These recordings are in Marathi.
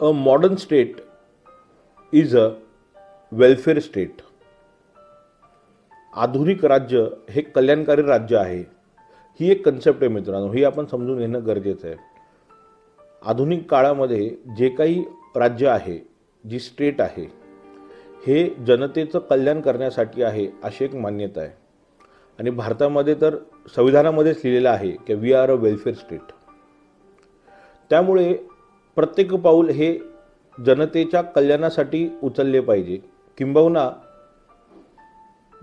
A modern state is a welfare state आधुनिक राज्य हे कल्याणकारी राज्य आहे. ही एक कन्सेप्ट आहे मित्रांनो. ही आपण समजून घेणं गरजेचं आहे. आधुनिक काळामध्ये जे काही राज्य आहे जी स्टेट आहे हे जनतेचं कल्याण करण्यासाठी आहे अशी एक मान्यता आहे. आणि भारतामध्ये तर संविधानामध्येच लिहिलेलं आहे की we are a welfare state त्यामुळे प्रत्येक पाऊल हे जनतेच्या कल्याणासाठी उचलले पाहिजे. किंबहुना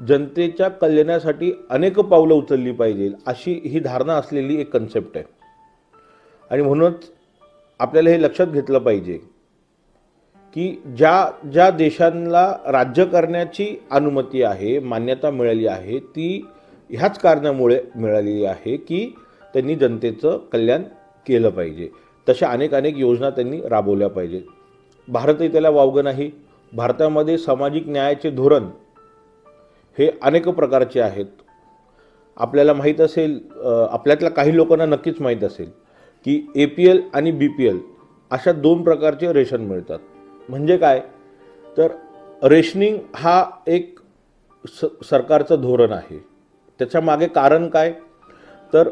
जनतेच्या कल्याणासाठी अनेक पावलं उचलली पाहिजे अशी ही धारणा असलेली एक कन्सेप्ट आहे. आणि म्हणूनच आपल्याला हे लक्षात घेतलं पाहिजे की ज्या ज्या देशांना राज्य करण्याची अनुमती आहे मान्यता मिळाली आहे ती ह्याच कारणामुळे मिळालेली आहे की त्यांनी जनतेचं कल्याण केलं पाहिजे. तशा अनेक अनेक योजना त्यांनी राबवल्या पाहिजेत. भारतही त्याला वावगं नाही. भारतामध्ये सामाजिक न्यायाचे धोरण हे अनेक प्रकारचे आहेत. आपल्याला माहीत असेल आपल्यातल्या काही लोकांना नक्कीच माहीत असेल की ए पी एल आणि बी पी एल अशा दोन प्रकारचे रेशन मिळतात. म्हणजे काय? तर रेशनिंग हा एक स सरकारचं धोरण आहे. त्याच्यामागे कारण काय? तर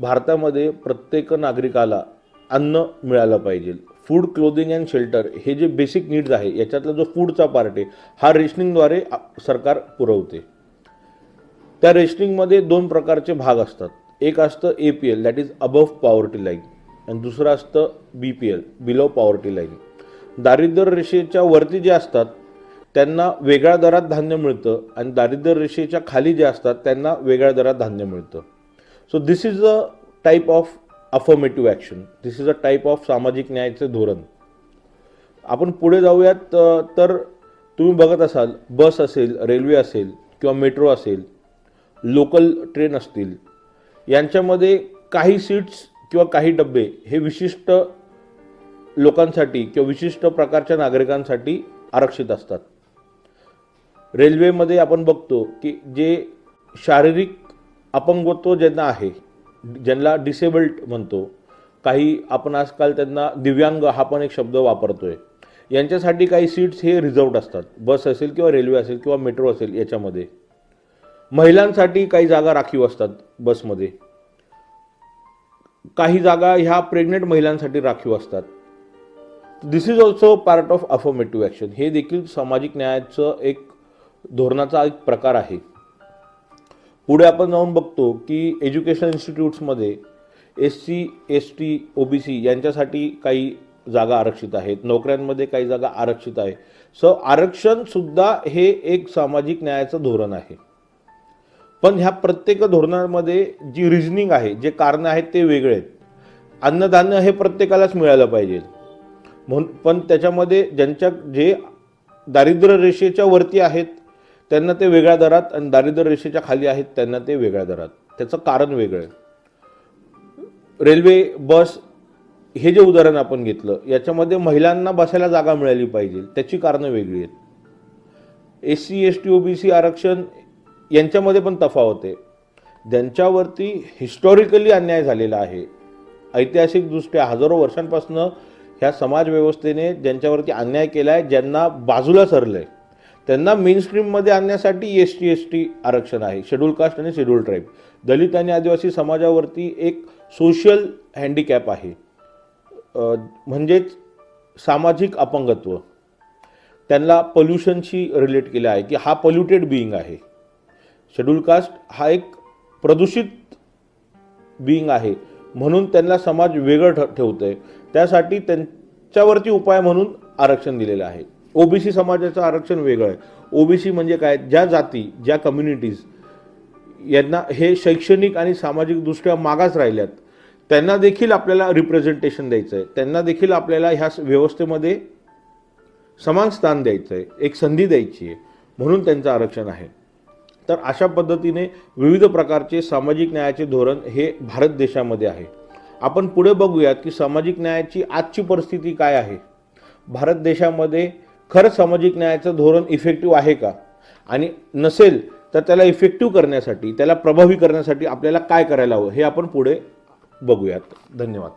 भारतामध्ये प्रत्येक नागरिकाला अन्न मिळालं पाहिजे. फूड क्लोदिंग अँड शेल्टर हे जे बेसिक नीड्स आहे याच्यातला जो फूडचा पार्ट आहे हा रेशनिंगद्वारे सरकार पुरवते. त्या रेशनिंगमध्ये दोन प्रकारचे भाग असतात. एक असतं A P L that is above poverty line आणि दुसरं असतं B P L below poverty line दारिद्र्य रेषेच्या वरती जे असतात त्यांना वेगळ्या दरात धान्य मिळतं आणि दारिद्र्य रेषेच्या खाली जे असतात त्यांना वेगळ्या दरात धान्य मिळतं. So this is a type of affirmative action this is a type of सामाजिक न्यायाचे धोरण. आपण पुढे जाऊयात तर तुम्ही बघत असाल बस असेल रेल्वे असेल किंवा मेट्रो असेल लोकल ट्रेन असतील यांच्यामध्ये काही सीट्स किंवा काही डबे हे विशिष्ट लोकांसाठी किंवा विशिष्ट प्रकारच्या नागरिकांसाठी आरक्षित असतात. रेल्वेमध्ये आपण बघतो की जे शारीरिक अपंगत्व ज्यांना आहे ज्यांना डिसेबल्ड म्हणतो काही आपण आजकाल त्यांना दिव्यांग हा पण एक शब्द वापरतो आहे यांच्यासाठी काही सीट्स हे रिझर्वड असतात. बस असेल किंवा रेल्वे असेल किंवा मेट्रो असेल याच्यामध्ये. महिलांसाठी काही जागा राखीव असतात बसमध्ये. काही जागा ह्या प्रेग्नेंट महिलांसाठी राखीव असतात. This is also part of affirmative action हे देखील सामाजिक न्यायाचं एक धोरणाचा एक प्रकार आहे. पुढे आपण जाऊन बघतो की education इन्स्टिट्यूट्समध्ये S C S T O B C यांच्यासाठी काही जागा आरक्षित आहेत. नोकऱ्यांमध्ये काही जागा आरक्षित आहे. सो आरक्षणसुद्धा हे एक सामाजिक न्यायाचं धोरण आहे. पण ह्या प्रत्येक धोरणामध्ये जी रिझनिंग आहे जे कारणं आहेत ते वेगळे आहेत. अन्नधान्य हे प्रत्येकालाच मिळालं पाहिजे. म्हणून पण त्याच्यामध्ये ज्यांच्या जे दारिद्र्य रेषेच्या वरती आहेत त्यांना ते वेगळ्या दरात आणि दारिद्र्य रेषेच्या खाली आहेत त्यांना ते वेगळ्या दरात. त्याचं कारण वेगळं आहे. रेल्वे बस हे जे उदाहरण आपण घेतलं याच्यामध्ये महिलांना बसायला जागा मिळाली पाहिजे. त्याची कारणं वेगळी आहेत. S C S T O B C आरक्षण यांच्यामध्ये पण तफावत आहे. ज्यांच्यावरती हिस्टॉरिकली अन्याय झालेला आहे ऐतिहासिकदृष्ट्या हजारो वर्षांपासून ह्या समाजव्यवस्थेने ज्यांच्यावरती अन्याय केला आहे ज्यांना बाजूला सरलं आहे त्यांना मेन स्ट्रीममध्ये आणण्यासाठी एस टी एस टी आरक्षण आहे. शेड्यूल कास्ट आणि शेड्यूल ट्राईब दलित आणि आदिवासी समाजावरती एक सोशल हँडिकॅप आहे. म्हणजेच सामाजिक अपंगत्व. त्यांना पल्युशनशी रिलेट केलं आहे की हा पल्युटेड बिईंग आहे. शेड्यूल कास्ट हा एक प्रदूषित बिईंग आहे. म्हणून त्यांना समाज वेगळं ठ ठेवतं आहे त्यासाठी त्यांच्यावरती उपाय म्हणून आरक्षण दिलेलं आहे. ओबीसी समाजाचं आरक्षण वेगळं आहे. ओबीसी म्हणजे काय? ज्या जाती ज्या कम्युनिटीज यांना हे शैक्षणिक आणि सामाजिकदृष्ट्या मागास राहिल्यात त्यांना देखील आपल्याला रिप्रेझेंटेशन द्यायचं आहे त्यांना देखील आपल्याला ह्या स- व्यवस्थेमध्ये समान स्थान द्यायचं आहे एक संधी द्यायची आहे. म्हणून त्यांचं आरक्षण आहे. तर अशा पद्धतीने विविध प्रकारचे सामाजिक न्यायाचे धोरण हे भारत देशामध्ये आहे. आपण पुढे बघूयात की सामाजिक न्यायाची आजची परिस्थिती काय आहे? भारत देशामध्ये खरंच सामाजिक न्यायाचं धोरण इफेक्टिव्ह आहे का? आणि नसेल तर त्याला इफेक्टिव्ह करण्यासाठी त्याला प्रभावी करण्यासाठी आपल्याला काय करायला हवं हे आपण पुढे बघूयात. धन्यवाद.